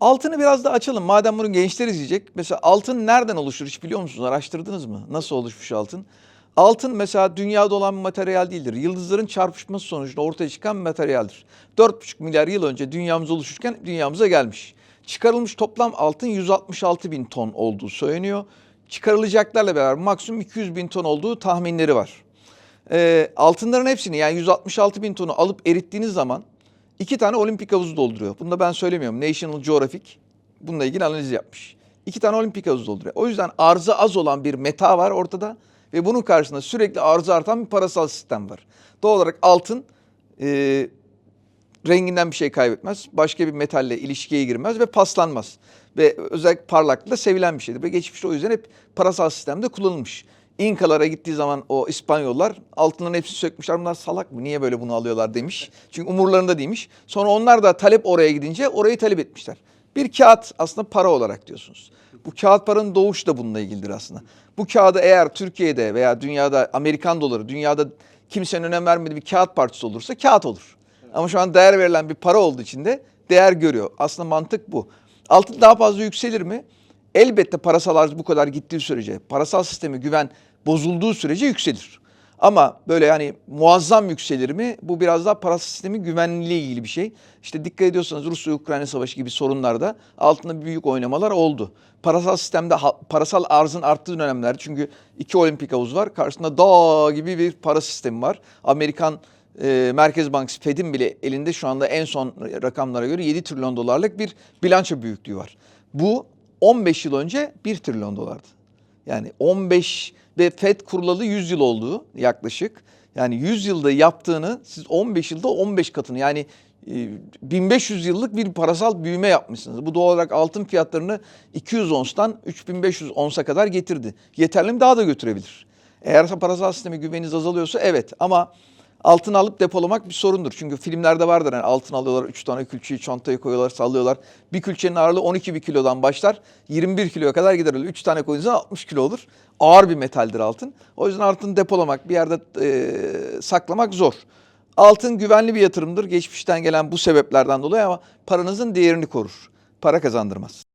Altını biraz da açalım. Madem bunu gençler izleyecek. Mesela altın nereden oluşur hiç biliyor musunuz? Araştırdınız mı? Nasıl oluşmuş altın? Altın mesela dünyada olan bir materyal değildir. Yıldızların çarpışması sonucunda ortaya çıkan bir materyaldir. 4,5 milyar yıl önce dünyamız oluşurken dünyamıza gelmiş. Çıkarılmış toplam altın 166 bin ton olduğu söyleniyor. Çıkarılacaklarla beraber maksimum 200 bin ton olduğu tahminleri var. Ee, altınların hepsini yani 166 bin tonu alıp erittiğiniz zaman iki tane olimpik havuzu dolduruyor. Bunu da ben söylemiyorum. National Geographic bununla ilgili analiz yapmış. İki tane olimpik havuzu dolduruyor. O yüzden arzı az olan bir meta var ortada ve bunun karşısında sürekli arzı artan bir parasal sistem var. Doğal olarak altın e, renginden bir şey kaybetmez. Başka bir metalle ilişkiye girmez ve paslanmaz. Ve özellikle parlaklıkla sevilen bir şeydir. Ve geçmişte o yüzden hep parasal sistemde kullanılmış. İnkalara gittiği zaman o İspanyollar altınların hepsini sökmüşler. Bunlar salak mı? Niye böyle bunu alıyorlar demiş. Çünkü umurlarında değilmiş. Sonra onlar da talep oraya gidince orayı talep etmişler. Bir kağıt aslında para olarak diyorsunuz. Bu kağıt paranın doğuşu da bununla ilgilidir aslında. Bu kağıdı eğer Türkiye'de veya dünyada Amerikan doları, dünyada kimsenin önem vermediği bir kağıt parçası olursa kağıt olur. Ama şu an değer verilen bir para olduğu için de değer görüyor. Aslında mantık bu. Altın daha fazla yükselir mi? Elbette parasal arz bu kadar gittiği sürece, parasal sistemi güven bozulduğu sürece yükselir. Ama böyle yani muazzam yükselir mi? Bu biraz daha parasal sistemin güvenliğiyle ilgili bir şey. İşte dikkat ediyorsanız Rusya-Ukrayna savaşı gibi sorunlarda altında büyük oynamalar oldu. Parasal sistemde parasal arzın arttığı dönemler çünkü iki olimpik havuz var. Karşısında dağ gibi bir para sistemi var. Amerikan e, Merkez Bankası Fed'in bile elinde şu anda en son rakamlara göre 7 trilyon dolarlık bir bilanço büyüklüğü var. Bu 15 yıl önce 1 trilyon dolardı. Yani 15 ve FED kurulalı 100 yıl olduğu yaklaşık. Yani 100 yılda yaptığını siz 15 yılda 15 katını yani e, 1500 yıllık bir parasal büyüme yapmışsınız. Bu doğal olarak altın fiyatlarını 200 onstan 3500 onsa kadar getirdi. Yeterli mi daha da götürebilir. Eğer parasal sisteme güveniniz azalıyorsa evet ama altın alıp depolamak bir sorundur. Çünkü filmlerde vardır yani altın alıyorlar 3 tane külçeyi çantaya koyuyorlar sallıyorlar. Bir külçenin ağırlığı 12 bir kilodan başlar 21 kiloya kadar gider. 3 tane koyunca 60 kilo olur. Ağır bir metaldir altın. O yüzden altın depolamak bir yerde e, saklamak zor. Altın güvenli bir yatırımdır. Geçmişten gelen bu sebeplerden dolayı ama paranızın değerini korur. Para kazandırmaz.